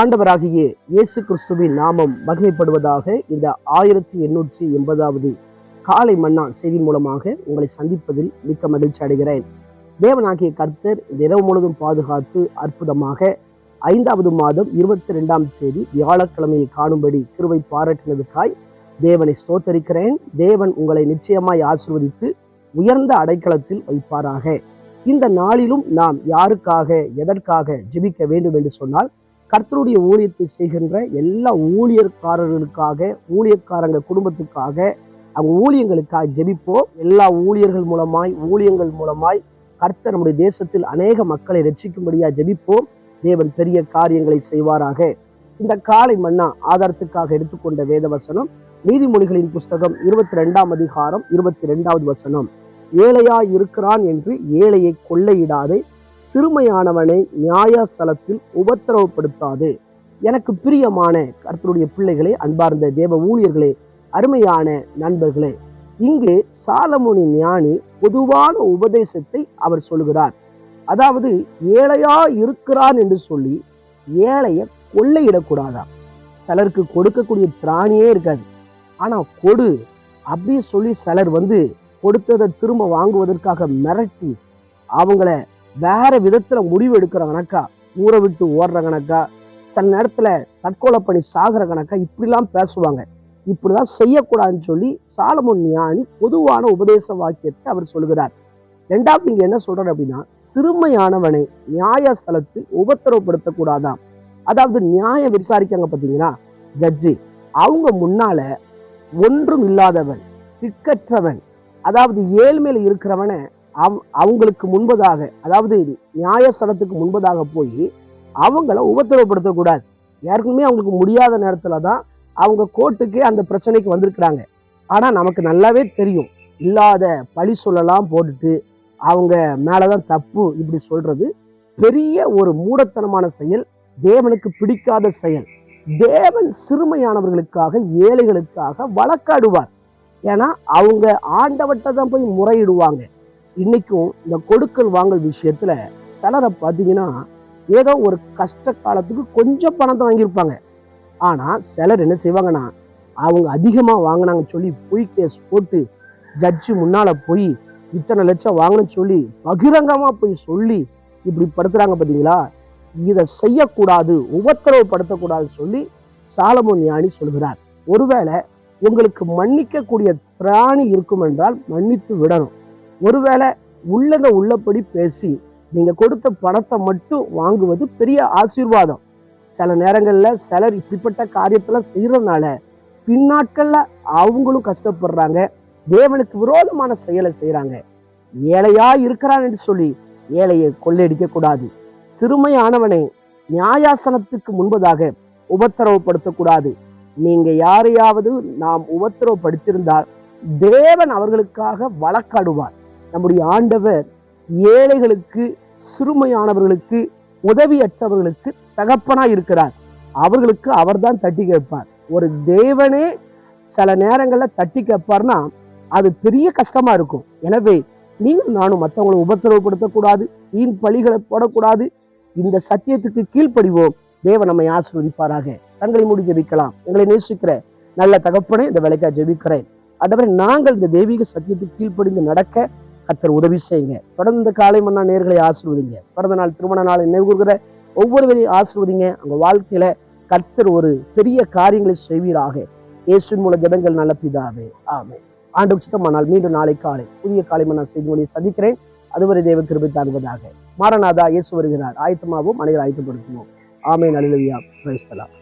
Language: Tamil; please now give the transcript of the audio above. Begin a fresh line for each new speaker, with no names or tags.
ஆண்டவராகிய இயேசு கிறிஸ்துவின் நாமம் மகிமைப்படுவதாக இந்த ஆயிரத்தி எண்ணூற்றி எண்பதாவது காலை மன்னா செய்தி மூலமாக உங்களை சந்திப்பதில் மிக்க மகிழ்ச்சி அடைகிறேன். தேவனாகிய கர்த்தர் இந்த இரவு முழுவதும் பாதுகாத்து அற்புதமாக ஐந்தாவது மாதம் இருபத்தி ரெண்டாம் தேதி வியாழக்கிழமையை காணும்படி கிருவை பாராட்டினதுக்காய் தேவனை ஸ்தோத்தரிக்கிறேன். தேவன் உங்களை நிச்சயமாய் ஆசிர்வதித்து உயர்ந்த அடைக்கலத்தில் வைப்பாராக. இந்த நாளிலும் நாம் யாருக்காக எதற்காக ஜெபிக்க வேண்டும் என்று சொன்னால் கர்த்தருடைய ஊழியத்தை செய்கின்ற எல்லா ஊழியர்காரர்களுக்காக ஊழியக்காரங்க குடும்பத்துக்காக அவங்க ஊழியங்களுக்காக ஜெபிப்போம். எல்லா ஊழியர்கள் மூலமாய் ஊழியங்கள் மூலமாய் கர்த்தர் நம்முடைய தேசத்தில் அநேக மக்களை ரட்சிக்கும்படியாக ஜெபிப்போம். தேவன் பெரிய காரியங்களை செய்வாராக. இந்த காலை மன்னா ஆதாரத்துக்காக எடுத்துக்கொண்ட வேத வசனம் நீதிமொழிகளின் புஸ்தகம் இருபத்தி ரெண்டாம் அதிகாரம் இருபத்தி ரெண்டாவது வசனம். ஏழையா இருக்கிறான் என்று ஏழையை கொள்ளையிடாதே. சிறுமையானவனை நியாயஸ்தலத்தில் உபத்திரவப்படுத்தாது. எனக்கு பிரியமான கர்த்தருடைய பிள்ளைகளே அன்பார்ந்த தேவ ஊழியர்களே அருமையான நண்பர்களே இங்கே சாலமுனி ஞானி பொதுவான உபதேசத்தை அவர் சொல்கிறார் அதாவது ஏழையா இருக்கிறான் என்று சொல்லி ஏழைய கொள்ளையிடக்கூடாதா சிலருக்கு கொடுக்கக்கூடிய திராணியே இருக்காது. ஆனா கொடு அப்படின்னு சொல்லி சிலர் வந்து கொடுத்ததை திரும்ப வாங்குவதற்காக மிரட்டி அவங்கள வேற விதத்துல முடிவு எடுக்கிற கணக்கா? ஊரை விட்டு ஓடுற கணக்கா? சில நேரத்துல தற்கொலை பண்ணி சாகிற கணக்கா? இப்படிலாம் பேசுவாங்க. இப்படிலாம் செய்யக்கூடாதுன்னு சொல்லி சாலமோன் ஞானி பொதுவான உபதேச வாக்கியத்தை அவர் சொல்கிறார் ரெண்டாவது இங்க என்ன சொல்றாரு அப்படின்னா சிறுமையானவனை நியாயஸ்தலத்தில் உபத்திரவப்படுத்தக்கூடாதாம். அதாவது நியாயம் விசாரிக்காங்க பார்த்தீங்கன்னா ஜட்ஜி அவங்க முன்னால ஒன்றும் இல்லாதவன் திக்கற்றவன் அதாவது ஏழ்மையில இருக்கிறவனை அவ் அவங்களுக்கு முன்பதாக அதாவது நியாயஸ்தலத்துக்கு முன்பதாக போய் அவங்கள உபத்திரவப்படுத்தக்கூடாது. ஏற்கனவே அவங்களுக்கு முடியாத நேரத்தில் தான் அவங்க கோர்ட்டுக்கு அந்த பிரச்சனைக்கு வந்திருக்கிறாங்க. ஆனால் நமக்கு நல்லாவே தெரியும். இல்லாத பழி சொல்லலாம் போட்டுட்டு அவங்க மேலே தான் தப்பு இப்படி சொல்கிறது பெரிய ஒரு மூடத்தனமான செயல் தேவனுக்கு பிடிக்காத செயல். தேவன் சிறுமையானவர்களுக்காக ஏழைகளுக்காக வழக்காடுவார். ஏன்னா அவங்க ஆண்டவட்ட தான் போய் முறையிடுவாங்க. இன்னைக்கும் இந்த கொடுக்கல் வாங்கல் விஷயத்துல சிலரை பார்த்தீங்கன்னா ஏதோ ஒரு கஷ்ட காலத்துக்கு கொஞ்சம் பணத்தை வாங்கியிருப்பாங்க. ஆனா சிலர் என்ன செய்வாங்கன்னா அவங்க அதிகமா வாங்கினாங்கன்னு சொல்லி பொய் கேஸ் போட்டு ஜட்ஜு முன்னால போய் இத்தனை லட்சம் வாங்கணும்னு சொல்லி பகிரங்கமா போய் சொல்லி இப்படி படுத்துறாங்க பாத்தீங்களா இதை செய்யக்கூடாது உபத்திரவப்படுத்தக்கூடாது சொல்லி சாலமோன் ஞானி சொல்கிறார். ஒருவேளை உங்களுக்கு மன்னிக்கக்கூடிய திராணி இருக்கும் என்றால் மன்னித்து விடணும். ஒருவேளை உள்ளத உள்ளபடி பேசி நீங்கள் கொடுத்த பணத்தை மட்டும் வாங்குவது பெரிய ஆசீர்வாதம். சில நேரங்களில் சிலர் இப்படிப்பட்ட காரியத்தில் செய்கிறதுனால பின்னாட்களில் அவங்களும் கஷ்டப்படுறாங்க. தேவனுக்கு விரோதமான செயலை செய்கிறாங்க ஏழையா இருக்கிறான் என்று சொல்லி ஏழையை கொள்ளையடிக்க கூடாது. சிறுமையானவனை நியாயாசனத்துக்கு முன்பதாக உபத்திரவப்படுத்தக்கூடாது. நீங்க யாரையாவது நாம் உபத்திரவப்படுத்தியிருந்தால் தேவன் அவர்களுக்காக வழக்காடுவார். நம்முடைய ஆண்டவர் ஏழைகளுக்கு சிறுமையானவர்களுக்கு உதவியற்றவர்களுக்கு தகப்பனா இருக்கிறார். அவர்களுக்கு அவர்தான் தட்டி கேட்பார். ஒரு தேவனே சில நேரங்களில் தட்டி கேட்பார்னா அது பெரிய கஷ்டமா இருக்கும். எனவே நீங்களும் நானும் மற்றவங்களை உபத்திரவப்படுத்தக்கூடாது வீண் பழிகளை போடக்கூடாது. இந்த சத்தியத்துக்கு கீழ்ப்படிவோம். தேவன் நம்மை ஆசீர்வதிப்பாராக. தங்களை மூடி ஜெபிக்கலாம். எங்களை நேசிக்கிற நல்ல தகப்பனே இந்த வேலைக்காக ஜெபிக்கிறேன். அதவரை நாங்கள் இந்த தெய்வீக சத்தியத்துக்கு கீழ்ப்படிந்து நடக்க கத்தர் உதவி செய்யுங்க. தொடர்ந்து காலை மன்னா நேர்களை ஆசீர்வதிங்க. பிறந்த நாள் திருமண நாள் நினைவுகிற ஒவ்வொருவரையும் ஆசீர்வதிங்க. அவங்க வாழ்க்கையில கர்த்தர் ஒரு பெரிய காரியங்களை செய்வீராக. இயேசுவின் மூல ஜெபங்கள் நல்ல பிதாவே. ஆமே ஆண்டு உச்சிதமானால் மீண்டும் நாளை காலை புதிய காலை மன்னா செய்தி மொழியை சந்திக்கிறேன். அதுவரை தேவ கிருபை தாங்குவதாக. மாரநாதா இயேசு வருகிறார். ஆயத்தமாகவும் மனிதர் ஆயத்தப்படுத்துவோம். ஆமே நலிலவியா பிரைஸ்தலாம்